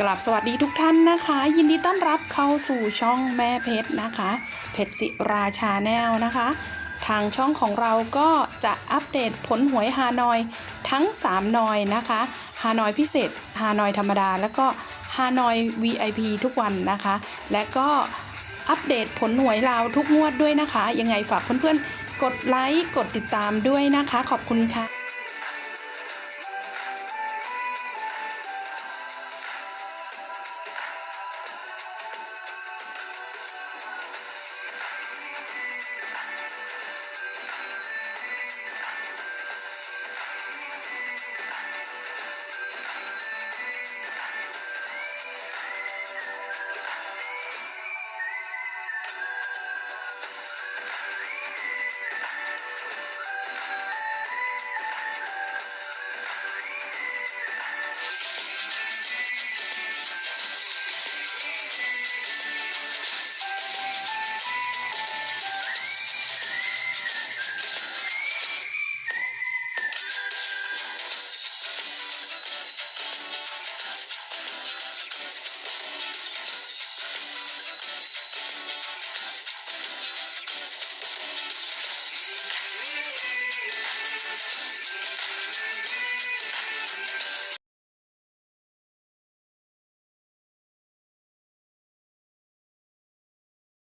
กลับสวัสดีทุกท่านนะคะ ยินดีต้อนรับเข้าสู่ช่องแม่เพชรนะคะ เพชรศิราชาแนลนะคะ ทางช่องของเราก็จะอัปเดตผลหวยฮานอยทั้ง 3 นอยนะคะฮานอยพิเศษฮานอยธรรมดา แล้วก็ฮานอย VIP ทุกวันนะคะ และก็อัปเดตผลหวยลาวทุกงวดด้วยนะคะ ยังไงฝากเพื่อนๆกดไลค์กดติดตามด้วยนะคะ ขอบคุณค่ะ